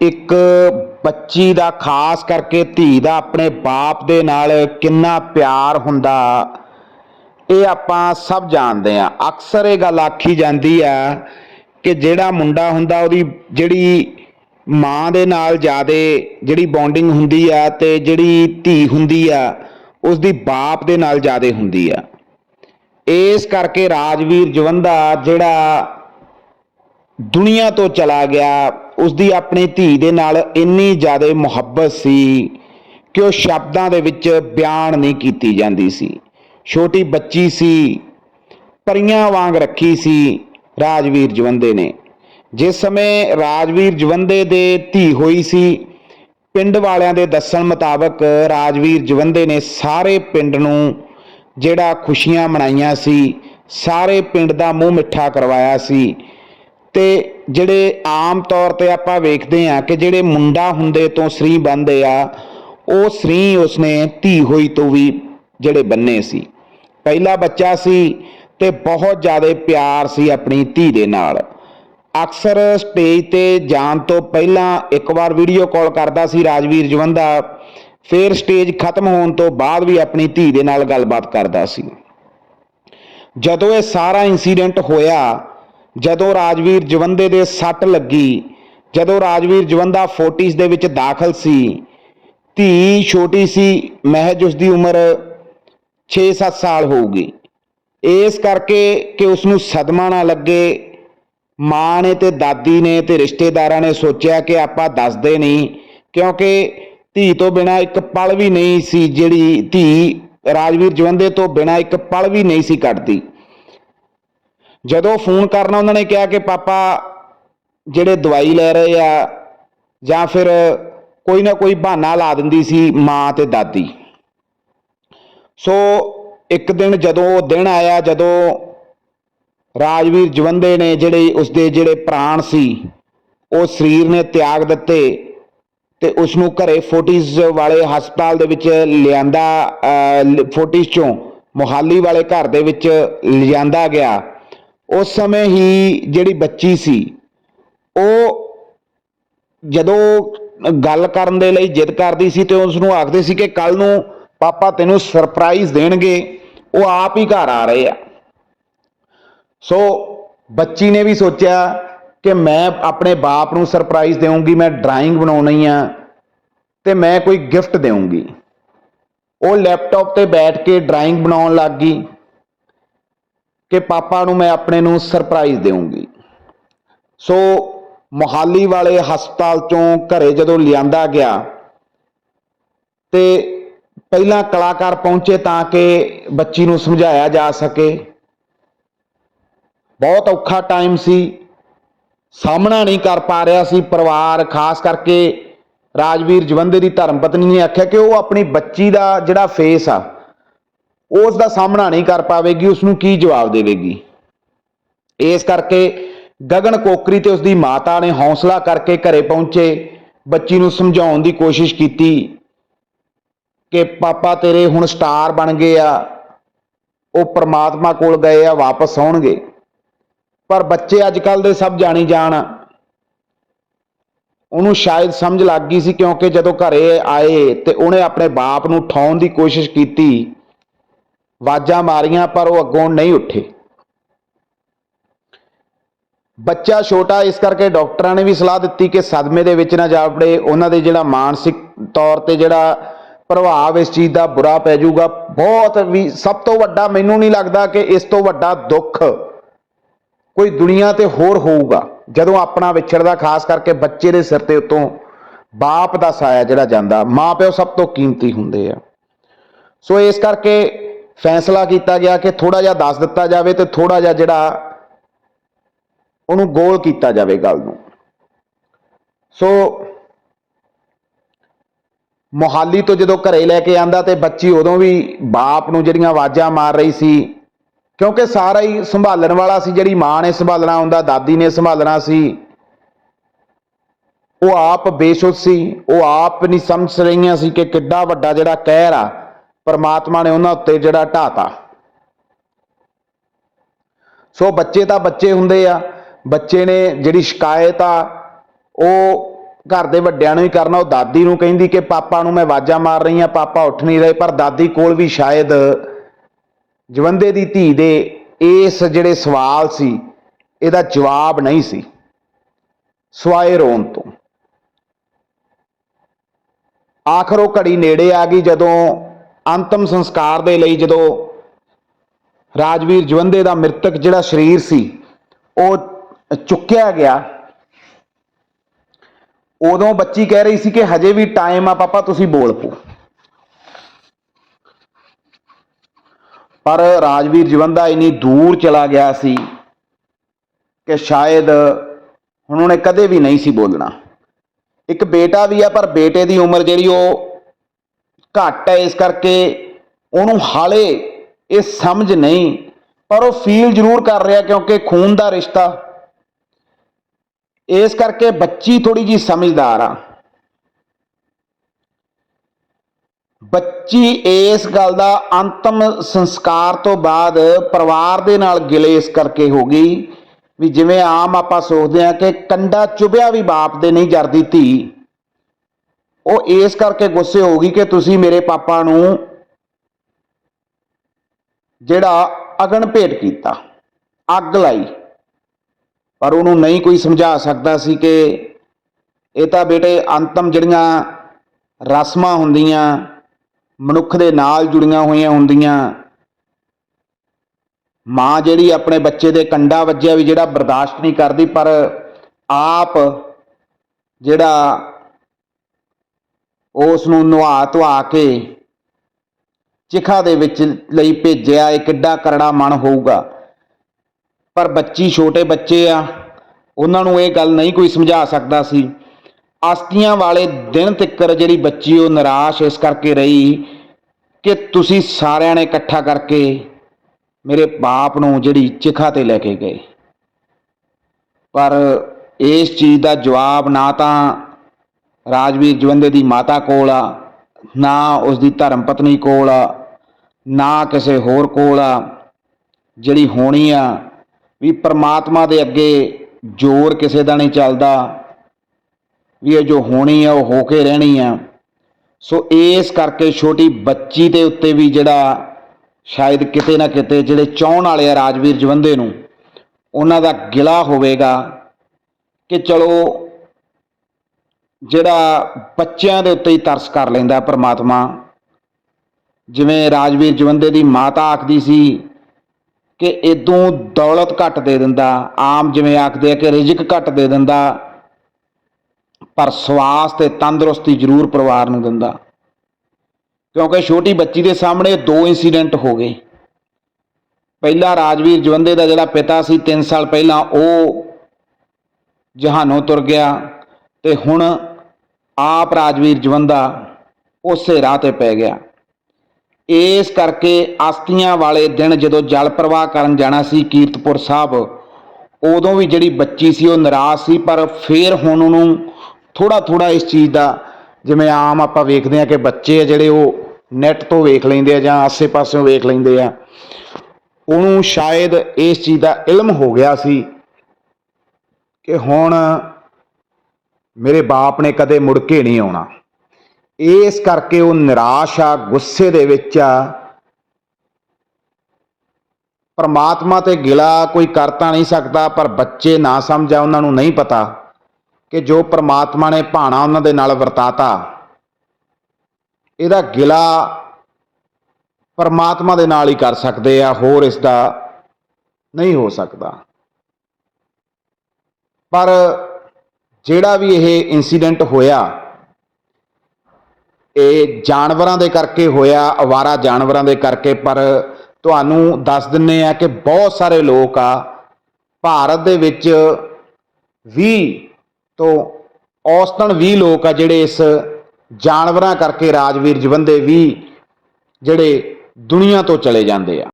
ਇੱਕ ਬੱਚੀ ਦਾ ਖਾਸ ਕਰਕੇ ਧੀ ਦਾ ਆਪਣੇ ਬਾਪ ਦੇ ਨਾਲ ਕਿੰਨਾ ਪਿਆਰ ਹੁੰਦਾ, ਇਹ ਆਪਾਂ ਸਭ ਜਾਣਦੇ ਆ ਅਕਸਰ ਇਹ ਗੱਲ ਆਖੀ ਜਾਂਦੀ ਆ ਕਿ ਜਿਹੜਾ ਮੁੰਡਾ ਹੁੰਦਾ, ਉਹਦੀ ਜਿਹੜੀ ਮਾਂ ਦੇ ਨਾਲ ਜਿਆਦੇ ਜਿਹੜੀ ਬੌਂਡਿੰਗ ਹੁੰਦੀ ਆ ਤੇ ਜਿਹੜੀ ਧੀ ਹੁੰਦੀ ਆ ਉਸ ਦੀ ਬਾਪ ਦੇ ਨਾਲ ਜਿਆਦੇ ਹੁੰਦੀ ਆ। ਇਸ ਕਰਕੇ ਰਾਜਵੀਰ ਜਵੰਦਾ ਜਿਹੜਾ ਦੁਨੀਆ ਤੋਂ ਚਲਾ ਗਿਆ ਉਸ ਦੀ ਆਪਣੀ ਧੀ ਦੇ ਨਾਲ ਇੰਨੀ ਜ਼ਿਆਦਾ ਮੁਹੱਬਤ ਸੀ ਕਿ ਉਹ ਸ਼ਬਦਾਂ ਦੇ ਵਿੱਚ ਬਿਆਨ ਨਹੀਂ ਕੀਤੀ ਜਾਂਦੀ ਸੀ। ਛੋਟੀ ਬੱਚੀ ਸੀ, ਪਰੀਆਂ ਵਾਂਗ ਰੱਖੀ ਸੀ ਰਾਜਵੀਰ ਜਵੰਦੇ ਨੇ। ਜਿਸ ਸਮੇਂ ਰਾਜਵੀਰ ਜਵੰਦੇ ਦੇ ਧੀ ਹੋਈ ਸੀ, ਪਿੰਡ ਵਾਲਿਆਂ ਦੇ ਦੱਸਣ ਮੁਤਾਬਕ ਰਾਜਵੀਰ ਜਵੰਦੇ ਨੇ ਸਾਰੇ ਪਿੰਡ ਨੂੰ ਜਿਹੜਾ ਖੁਸ਼ੀਆਂ ਮਨਾਈਆਂ ਸੀ, ਸਾਰੇ ਪਿੰਡ ਦਾ ਮੂੰਹ ਮਿੱਠਾ ਕਰਵਾਇਆ ਸੀ। ਤੇ ਜਿਹੜੇ ਆਮ ਤੌਰ ਤੇ ਆਪਾਂ ਵੇਖਦੇ ਆ ਕਿ ਜਿਹੜੇ ਮੁੰਡਾ ਹੁੰਦੇ ਤੋਂ ਸਰੀ ਬੰਦੇ ਆ, ਉਹ ਸਰੀ ਉਸਨੇ ਧੀ ਹੋਈ ਤੋਂ ਵੀ ਜਿਹੜੇ ਬੰਨੇ ਸੀ। ਪਹਿਲਾ ਬੱਚਾ ਸੀ ਤੇ ਬਹੁਤ ਜ਼ਿਆਦਾ ਪਿਆਰ ਸੀ ਆਪਣੀ ਧੀ ਦੇ ਨਾਲ। ਅਕਸਰ ਸਟੇਜ ਤੇ ਜਾਣ ਤੋਂ ਪਹਿਲਾਂ ਇੱਕ ਵਾਰ ਵੀਡੀਓ ਕਾਲ ਕਰਦਾ ਸੀ ਰਾਜਵੀਰ ਜਵੰਦਾ, ਫਿਰ ਸਟੇਜ ਖਤਮ ਹੋਣ ਤੋਂ ਬਾਅਦ ਵੀ ਆਪਣੀ ਧੀ ਦੇ ਨਾਲ ਗੱਲਬਾਤ ਕਰਦਾ ਸੀ। ਜਦੋਂ ਇਹ ਸਾਰਾ ਇਨਸੀਡੈਂਟ ਹੋਇਆ ਜਦੋਂ ਰਾਜਵੀਰ ਜਵੰਦੇ ਦੇ ਸੱਟ ਲੱਗੀ, ਜਦੋਂ ਰਾਜਵੀਰ ਜਵੰਦਾ 40s ਦੇ ਵਿੱਚ ਦਾਖਲ ਸੀ, ਧੀ ਛੋਟੀ ਸੀ, ਮਹਿਜ ਉਸ ਦੀ ਉਮਰ 6-7 ਸਾਲ ਹੋਊਗੀ। ਇਸ ਕਰਕੇ ਕਿ ਉਸ ਨੂੰ ਸਦਮਾ ਨਾ ਲੱਗੇ, ਮਾਂ ਨੇ ਤੇ ਦਾਦੀ ਨੇ ਤੇ ਰਿਸ਼ਤੇਦਾਰਾਂ ਨੇ ਸੋਚਿਆ ਕਿ ਆਪਾਂ ਦੱਸਦੇ ਨਹੀਂ, ਕਿਉਂਕਿ ਧੀ ਤੋਂ ਬਿਨਾ ਇੱਕ ਪਲ ਵੀ ਨਹੀਂ ਸੀ ਜਿਹੜੀ ਧੀ ਰਾਜਵੀਰ ਜਵੰਦੇ ਤੋਂ ਬਿਨਾ ਇੱਕ ਪਲ ਵੀ ਨਹੀਂ ਸੀ ਕੱਟਦੀ ਜਦੋਂ ਫੋਨ ਕਰਨਾ ਉਹਨਾਂ ਨੇ ਕਿਹਾ ਕਿ ਪਾਪਾ ਜਿਹੜੇ ਦਵਾਈ ਲੈ ਰਹੇ ਆ ਜਾਂ ਫਿਰ ਕੋਈ ਨਾ ਕੋਈ ਬਹਾਨਾ ਲਾ ਦਿੰਦੀ ਸੀ ਮਾਂ ਤੇ ਦਾਦੀ। ਸੋ ਇੱਕ ਦਿਨ ਜਦੋਂ ਉਹ ਦਿਨ ਆਇਆ, ਜਦੋਂ ਰਾਜਵੀਰ ਜਵੰਦੇ ਨੇ ਜਿਹੜੇ ਉਸਦੇ ਜਿਹੜੇ ਪ੍ਰਾਣ ਸੀ, ਉਹ ਸਰੀਰ ਨੇ ਤਿਆਗ ਦਿੱਤੇ ਤੇ ਉਸ ਨੂੰ ਘਰੇ ਫੋਰਟਿਸ ਵਾਲੇ ਹਸਪਤਾਲ ਦੇ ਵਿੱਚ ਲਿਆਂਦਾ ਫੋਰਟਿਸ ਚੋਂ ਮੁਹਾਲੀ ਵਾਲੇ ਘਰ ਦੇ ਵਿੱਚ ਲਿਆਂਦਾ ਗਿਆ। ਉਸ ਸਮੇਂ ਹੀ ਜਿਹੜੀ ਬੱਚੀ ਸੀ, ਉਹ ਜਦੋਂ ਗੱਲ ਕਰਨ ਦੇ ਲਈ ਜਿੱਦ ਕਰਦੀ ਸੀ ਤੇ ਉਸ ਨੂੰ ਆਖਦੇ ਸੀ ਕਿ ਕੱਲ ਨੂੰ ਪਾਪਾ ਤੈਨੂੰ ਸਰਪ੍ਰਾਈਜ਼ ਦੇਣਗੇ, ਉਹ ਆਪ ਹੀ ਘਰ ਆ ਰਹੇ ਆ। ਸੋ ਬੱਚੀ ਨੇ ਵੀ ਸੋਚਿਆ ਕਿ ਮੈਂ ਆਪਣੇ ਬਾਪ ਨੂੰ ਸਰਪ੍ਰਾਈਜ਼ ਦੇਵਾਂਗੀ ਮੈਂ ਡਰਾਇੰਗ ਬਣਾਉਣੀ ਆ ਤੇ ਮੈਂ ਕੋਈ ਗਿਫਟ ਦੇਵਾਂਗੀ ਉਹ ਲੈਪਟਾਪ ਤੇ ਬੈਠ ਕੇ ਡਰਾਇੰਗ ਬਣਾਉਣ ਲੱਗ ਗਈ। ਕਿ ਪਾਪਾ ਨੂੰ ਮੈਂ ਆਪਣੇ ਨੂੰ ਸਰਪ੍ਰਾਈਜ਼ ਦੇਵਾਂਗੀ ਸੋ ਮੁਹਾਲੀ ਵਾਲੇ ਹਸਪਤਾਲ ਚੋਂ ਘਰੇ ਜਦੋਂ ਲਿਆਂਦਾ ਗਿਆ, ਤੇ ਪਹਿਲਾਂ ਕਲਾਕਾਰ ਪਹੁੰਚੇ ਤਾਂ ਕਿ ਬੱਚੀ ਨੂੰ ਸਮਝਾਇਆ ਜਾ ਸਕੇ। ਬਹੁਤ ਔਖਾ ਟਾਈਮ ਸੀ, ਸਾਹਮਣਾ ਨਹੀਂ ਕਰ ਪਾ ਰਿਹਾ ਸੀ ਪਰਿਵਾਰ, ਖਾਸ ਕਰਕੇ ਰਾਜਵੀਰ ਜਵੰਦੇ ਦੀ ਧਰਮ ਪਤਨੀ ਨੇ ਆਖਿਆ ਕਿ ਉਹ ਆਪਣੀ ਬੱਚੀ ਦਾ ਜਿਹੜਾ ਫੇਸ ਆ ਉਸ ਦਾ ਸਾਹਮਣਾ ਨਹੀਂ ਕਰ ਪਾਵੇਗੀ ਉਸ ਨੂੰ ਕੀ ਜਵਾਬ ਦੇਵੇਗੀ? ਇਸ ਕਰਕੇ ਗਗਨ ਕੋਕਰੀ ਤੇ ਉਸ ਦੀ ਮਾਤਾ ਨੇ ਹੌਸਲਾ ਕਰਕੇ ਘਰੇ ਪਹੁੰਚੇ, ਬੱਚੀ ਨੂੰ ਸਮਝਾਉਣ ਦੀ ਕੋਸ਼ਿਸ਼ ਕੀਤੀ ਕਿ ਪਾਪਾ ਤੇਰੇ ਹੁਣ ਸਟਾਰ ਬਣ ਗਏ ਆ, ਉਹ ਪ੍ਰਮਾਤਮਾ ਕੋਲ ਗਏ ਆ, ਵਾਪਸ ਆਉਣਗੇ। ਪਰ ਬੱਚੇ ਅੱਜ ਕੱਲ ਦੇ ਸਭ ਜਾਣੀ ਜਾਣ। ਉਹਨੂੰ ਸ਼ਾਇਦ ਸਮਝ ਲੱਗ ਗਈ ਸੀ ਕਿਉਂਕਿ ਜਦੋਂ ਘਰੇ ਆਏ ਤੇ ਉਹਨੇ ਆਪਣੇ ਬਾਪ ਨੂੰ ਉਠਾਉਣ ਦੀ ਕੋਸ਼ਿਸ਼ ਕੀਤੀ। ਵਾਜਾਂ ਮਾਰੀਆਂ, ਪਰ ਉਹ ਅੱਗੋਂ ਨਹੀਂ ਉੱਠੇ। ਬੱਚਾ ਛੋਟਾ, ਇਸ ਕਰਕੇ ਡਾਕਟਰਾਂ ਨੇ ਵੀ ਸਲਾਹ ਦਿੱਤੀ ਕਿ ਸਦਮੇ ਦੇ ਵਿੱਚ ਨਾ ਜਾਵੜੇ। ਉਹਨਾਂ ਦੇ ਜਿਹੜਾ ਮਾਨਸਿਕ ਤੌਰ ਤੇ ਜਿਹੜਾ ਪ੍ਰਭਾਵ ਇਸ ਚੀਜ਼ ਦਾ ਬੁਰਾ ਪੈ ਜਾਊਗਾ। ਬਹੁਤ ਵੀ, ਸਭ ਤੋਂ ਵੱਡਾ ਮੈਨੂੰ ਨਹੀਂ ਲੱਗਦਾ ਕਿ ਇਸ ਤੋਂ ਵੱਡਾ ਦੁੱਖ ਕੋਈ ਦੁਨੀਆ ਤੇ ਹੋਰ ਹੋਊਗਾ, ਜਦੋਂ ਆਪਣਾ ਵਿਛੜਦਾ, ਖਾਸ ਕਰਕੇ ਬੱਚੇ ਦੇ ਸਿਰ ਤੇ ਉਤੋਂ ਬਾਪ ਦਾ ਸਾਇਆ ਜਿਹੜਾ ਜਾਂਦਾ। ਮਾਪਿਓ ਸਭ ਤੋਂ ਕੀਮਤੀ ਹੁੰਦੇ ਆ। ਸੋ ਇਸ ਕਰਕੇ ਫੈਸਲਾ ਕੀਤਾ ਗਿਆ ਕਿ ਥੋੜਾ ਜਿਹਾ ਦੱਸ ਦਿੱਤਾ ਜਾਵੇ ਤੇ ਥੋੜਾ ਜਿਹਾ ਜਿਹੜਾ ਉਹਨੂੰ ਗੋਲ ਕੀਤਾ ਜਾਵੇ ਗੱਲ ਨੂੰ। ਸੋ ਮੋਹਾਲੀ ਤੋਂ ਜਦੋਂ ਘਰੇ ਲੈ ਕੇ ਆਂਦਾ ਤੇ ਬੱਚੀ ਉਦੋਂ ਵੀ ਬਾਪ ਨੂੰ ਜਿਹੜੀਆਂ ਆਵਾਜ਼ਾਂ ਮਾਰ ਰਹੀ ਸੀ, ਕਿਉਂਕਿ ਸਾਰਾ ਹੀ ਸੰਭਾਲਣ ਵਾਲਾ ਸੀ, ਜਿਹੜੀ ਮਾਂ ਨੇ ਸੰਭਾਲਣਾ ਹੁੰਦਾ ਦਾਦੀ ਨੇ ਸੰਭਾਲਣਾ ਸੀ, ਉਹ ਆਪ ਬੇਸ਼ੁੱਧ ਸੀ, ਉਹ ਆਪ ਨਹੀਂ ਸਮਝ ਰਹੀਆਂ ਸੀ ਕਿ ਕਿੱਡਾ ਵੱਡਾ ਜਿਹੜਾ ਕਹਿਰ ਆ ਪਰਮਾਤਮਾ ਨੇ ਉਹਨਾਂ ਉੱਤੇ ਜਿਹੜਾ ਢਾਤਾ। ਸੋ ਬੱਚੇ ਤਾਂ ਬੱਚੇ ਹੁੰਦੇ ਆ। ਬੱਚੇ ਨੇ ਜਿਹੜੀ ਸ਼ਿਕਾਇਤ ਆ, ਉਹ ਘਰ ਦੇ ਵੱਡਿਆਂ ਨੂੰ ਹੀ ਕਰਨਾ, ਉਹ ਦਾਦੀ ਨੂੰ ਕਹਿੰਦੀ ਕਿ, ਪਾਪਾ ਨੂੰ ਮੈਂ ਆਵਾਜ਼ਾਂ ਮਾਰ ਰਹੀ ਹਾਂ, ਪਾਪਾ ਉੱਠ ਨਹੀਂ ਰਹੇ। ਪਰ ਦਾਦੀ ਕੋਲ ਵੀ ਸ਼ਾਇਦ ਜਵੰਦੇ ਦੀ ਧੀ ਦੇ ਇਸ ਜਿਹੜੇ ਸਵਾਲ ਸੀ, ਇਹਦਾ ਜਵਾਬ ਨਹੀਂ ਸੀ। ਸਵਾਏ ਰੋਣ ਤੋਂ। ਆਖਰ ਉਹ ਘੜੀ ਨੇੜੇ ਆ ਗਈ ਜਦੋਂ ਅੰਤਮ ਸੰਸਕਾਰ ਦੇ ਲਈ ਜਦੋਂ ਰਾਜਵੀਰ ਜਵੰਦੇ ਦਾ ਮ੍ਰਿਤਕ ਜਿਹੜਾ ਸਰੀਰ ਸੀ, ਉਹ ਚੁੱਕਿਆ ਗਿਆ। ਉਦੋਂ ਬੱਚੀ ਕਹਿ ਰਹੀ ਸੀ ਕਿ ਹਜੇ ਵੀ ਟਾਈਮ ਆ ਪਾਪਾ, ਤੁਸੀਂ ਬੋਲ ਪੋ। ਪਰ ਰਾਜਵੀਰ ਜਵੰਦਾ ਇੰਨੀ ਦੂਰ ਚਲਾ ਗਿਆ ਸੀ ਕਿ ਸ਼ਾਇਦ ਹੁਣ ਉਹਨੇ ਕਦੇ ਵੀ ਨਹੀਂ ਸੀ ਬੋਲਣਾ। ਇੱਕ ਬੇਟਾ ਵੀ ਆ, ਪਰ ਬੇਟੇ ਦੀ ਉਮਰ ਜਿਹੜੀ ਉਹ ਘੱਟ ਹੈ ਇਸ ਕਰਕੇ ਉਹਨੂੰ ਹਾਲੇ ਇਹ ਸਮਝ ਨਹੀਂ, ਪਰ ਉਹ ਫੀਲ ਜ਼ਰੂਰ ਕਰ ਰਿਹਾ ਕਿਉਂਕਿ ਖੂਨ ਦਾ ਰਿਸ਼ਤਾ। ਇਸ ਕਰਕੇ ਬੱਚੀ ਥੋੜੀ ਜੀ ਸਮਝਦਾਰ ਆ। ਬੱਚੀ ਇਸ ਗੱਲ ਦਾ ਅੰਤਮ ਸੰਸਕਾਰ ਤੋਂ ਬਾਅਦ ਪਰਿਵਾਰ ਦੇ ਨਾਲ ਗਿਲੇ ਇਸ ਕਰਕੇ ਹੋ ਗਈ ਵੀ ਜਿਵੇਂ ਆਮ ਆਪਾਂ ਸੋਚਦੇ ਆ ਕਿ ਕੰਡਾ ਚੁਬਿਆ ਵੀ ਬਾਪ ਦੇ ਨਹੀਂ ਜਰਦੀ ਧੀ। ਉਹ ਇਸ ਕਰਕੇ ਗੁੱਸੇ ਹੋ ਗਈ ਕਿ ਤੁਸੀਂ ਮੇਰੇ ਪਾਪਾ ਨੂੰ ਜਿਹੜਾ ਅਗਨ ਭੇਟ ਕੀਤਾ, ਅੱਗ ਲਾਈ। ਪਰ ਉਹਨੂੰ ਨਹੀਂ ਕੋਈ ਸਮਝਾ ਸਕਦਾ ਸੀ ਕਿ ਇਹ ਤਾਂ ਬੇਟੇ ਅੰਤਮ ਜਿਹੜੀਆਂ ਰਸਮਾਂ ਹੁੰਦੀਆਂ, ਮਨੁੱਖ ਦੇ ਨਾਲ ਜੁੜੀਆਂ ਹੋਈਆਂ ਹੁੰਦੀਆਂ, ਮਾਂ ਜਿਹੜੀ ਆਪਣੇ ਬੱਚੇ ਦੇ ਕੰਡਾ ਵੱਜਿਆ ਵੀ ਜਿਹੜਾ ਬਰਦਾਸ਼ਤ ਨਹੀਂ ਕਰਦੀ, ਪਰ ਆਪ ਜਿਹੜਾ ਉਸ ਨੂੰ ਨਵਾ ਧਵਾ ਕੇ ਚਿਖਾ ਦੇ ਵਿੱਚ ਲਈ ਭੇਜਿਆ, ਇਹ ਕਿੱਡਾ ਕਰੜਾ ਮਨ ਹੋਊਗਾ। ਪਰ ਬੱਚੀ ਛੋਟੇ ਬੱਚੇ ਆ, ਉਹਨਾਂ ਨੂੰ ਇਹ ਗੱਲ ਨਹੀਂ ਕੋਈ ਸਮਝਾ ਸਕਦਾ ਸੀ। ਅਸਤੀਆਂ ਵਾਲੇ ਦਿਨ ਤੱਕਰ ਜਿਹੜੀ ਬੱਚੀ ਉਹ ਨਿਰਾਸ਼ ਇਸ ਕਰਕੇ ਰਹੀ ਕਿ ਤੁਸੀਂ ਸਾਰਿਆਂ ਨੇ ਇਕੱਠਾ ਕਰਕੇ ਮੇਰੇ ਬਾਪ ਨੂੰ ਜਿਹੜੀ ਚਿਖਾ ਤੇ ਲੈ ਕੇ ਗਏ। ਪਰ ਇਸ ਚੀਜ਼ ਦਾ ਜਵਾਬ ਨਾ ਤਾਂ ਰਾਜਵੀਰ ਜਵੰਦੇ ਦੀ ਮਾਤਾ ਕੋਲ ਆ, ਨਾ ਉਸ ਦੀ ਧਰਮ ਪਤਨੀ ਕੋਲ ਆ, ਨਾ ਕਿਸੇ ਹੋਰ ਕੋਲ ਆ, ਜਿਹੜੀ ਹੋਣੀ ਆ, ਵੀ ਪ੍ਰਮਾਤਮਾ ਦੇ ਅੱਗੇ ਜ਼ੋਰ ਕਿਸੇ ਦਾ ਨਹੀਂ ਚੱਲਦਾ, ਵੀ ਇਹ ਜੋ ਹੋਣੀ ਆ, ਉਹ ਹੋ ਕੇ ਰਹਿਣੀ ਆ। ਸੋ ਇਸ ਕਰਕੇ ਛੋਟੀ ਬੱਚੀ ਦੇ ਉੱਤੇ ਵੀ ਜਿਹੜਾ ਸ਼ਾਇਦ ਕਿਤੇ ਨਾ ਕਿਤੇ ਜਿਹੜੇ ਚਾਹਣ ਵਾਲੇ ਆ ਰਾਜਵੀਰ ਜਵੰਦੇ ਨੂੰ, ਉਹਨਾਂ ਦਾ ਗਿਲਾ ਹੋਵੇਗਾ ਕਿ ਚਲੋ ਜਿਹੜਾ ਬੱਚਿਆਂ ਦੇ ਉੱਤੇ ਹੀ ਤਰਸ ਕਰ ਲੈਂਦਾ ਪਰਮਾਤਮਾ। ਜਿਵੇਂ ਰਾਜਵੀਰ ਜਵੰਦੇ ਦੀ ਮਾਤਾ ਆਖਦੀ ਸੀ ਕਿ ਇਦੋਂ ਦੌਲਤ ਘੱਟ ਦੇ ਦਿੰਦਾ, ਆਮ ਜਿਵੇਂ ਆਖਦੇ ਆ ਕਿ ਰਿਜ਼ਕ ਘੱਟ ਦੇ ਦਿੰਦਾ, ਪਰ ਸਵਾਸ ਤੇ ਤੰਦਰੁਸਤੀ ਜ਼ਰੂਰ ਪਰਿਵਾਰ ਨੂੰ ਦਿੰਦਾ। ਕਿਉਂਕਿ ਛੋਟੀ ਬੱਚੀ ਦੇ ਸਾਹਮਣੇ ਦੋ ਇਨਸੀਡੈਂਟ ਹੋ ਗਏ। ਪਹਿਲਾ ਰਾਜਵੀਰ ਜਵੰਦੇ ਦਾ ਜਿਹੜਾ ਪਿਤਾ ਸੀ 3 ਸਾਲ ਪਹਿਲਾਂ ਉਹ ਜਹਾਨੋਂ ਤੁਰ ਗਿਆ ਤੇ ਹੁਣ ਆਪ ਰਾਜਵੀਰ ਜਵੰਦਾ ਉਸੇ ਰਾਹ ਤੇ ਪੈ ਗਿਆ। ਇਸ ਕਰਕੇ ਅਸਤੀਆਂ ਵਾਲੇ ਦਿਨ ਜਦੋਂ ਜਲ ਪ੍ਰਵਾਹ ਕਰਨ ਜਾਣਾ ਸੀ ਕੀਰਤਪੁਰ ਸਾਹਿਬ, ਉਦੋਂ ਵੀ ਜਿਹੜੀ ਬੱਚੀ ਸੀ ਉਹ ਨਾਰਾਜ਼ ਸੀ, ਪਰ ਫੇਰ ਹੁਣ ਉਹਨੂੰ ਥੋੜਾ ਥੋੜਾ ਇਸ ਚੀਜ਼ ਦਾ ਜਿਵੇਂ ਆਮ ਆਪਾਂ ਵੇਖਦੇ ਆ ਕਿ ਬੱਚੇ ਆ ਜਿਹੜੇ ਉਹ ਨੈਟ ਤੋਂ ਵੇਖ ਲੈਂਦੇ ਆ ਜਾਂ ਆਸੇ-ਪਾਸਿਓਂ ਵੇਖ ਲੈਂਦੇ ਆ, ਉਹਨੂੰ ਸ਼ਾਇਦ ਇਸ ਚੀਜ਼ ਦਾ ਇਲਮ ਹੋ ਗਿਆ ਸੀ ਕਿ ਹੁਣ ਮੇਰੇ ਬਾਪ ਨੇ ਕਦੇ ਮੁੜ ਕੇ ਨਹੀਂ ਆਉਣਾ। ਇਸ ਕਰਕੇ ਉਹ ਨਿਰਾਸ਼ ਆ, ਗੁੱਸੇ ਦੇ ਵਿੱਚ ਆ। ਪਰਮਾਤਮਾ ਤੇ ਗਿਲਾ ਕੋਈ ਕਰ ਤਾਂ ਨਹੀਂ ਸਕਦਾ, ਪਰ ਬੱਚੇ ਨਾ ਸਮਝਾ ਉਹਨਾਂ ਨੂੰ ਨਹੀਂ ਪਤਾ ਕਿ ਜੋ ਪਰਮਾਤਮਾ ਨੇ ਭਾਣਾ ਉਹਨਾਂ ਦੇ ਨਾਲ ਵਰਤਾਤਾ। ਇਹਦਾ ਗਿਲਾ ਪਰਮਾਤਮਾ ਦੇ ਨਾਲ ਹੀ ਕਰ ਸਕਦੇ ਆ, ਹੋਰ ਇਸ ਦਾ ਨਹੀਂ ਹੋ ਸਕਦਾ। ਪਰ ਜਿਹੜਾ ਵੀ ਇਹ ਇਨਸੀਡੈਂਟ ਹੋਇਆ, ਇਹ ਜਾਨਵਰਾਂ ਦੇ ਕਰਕੇ ਹੋਇਆ, ਅਵਾਰਾ ਜਾਨਵਰਾਂ ਦੇ ਕਰਕੇ, ਪਰ ਤੁਹਾਨੂੰ ਦੱਸ ਦਿੰਨੇ ਆ ਕਿ ਬਹੁਤ ਸਾਰੇ ਲੋਕ ਆ, ਭਾਰਤ ਦੇ ਵਿੱਚ 20 ਤੋਂ ਔਸਤਨ 20 ਲੋਕ ਆ ਜਿਹੜੇ ਇਸ ਜਾਨਵਰਾਂ ਕਰਕੇ ਰਾਜਵੀਰ ਜਵੰਦੇ ਵੀ ਜਿਹੜੇ ਦੁਨੀਆ ਤੋਂ ਚਲੇ ਜਾਂਦੇ ਆ।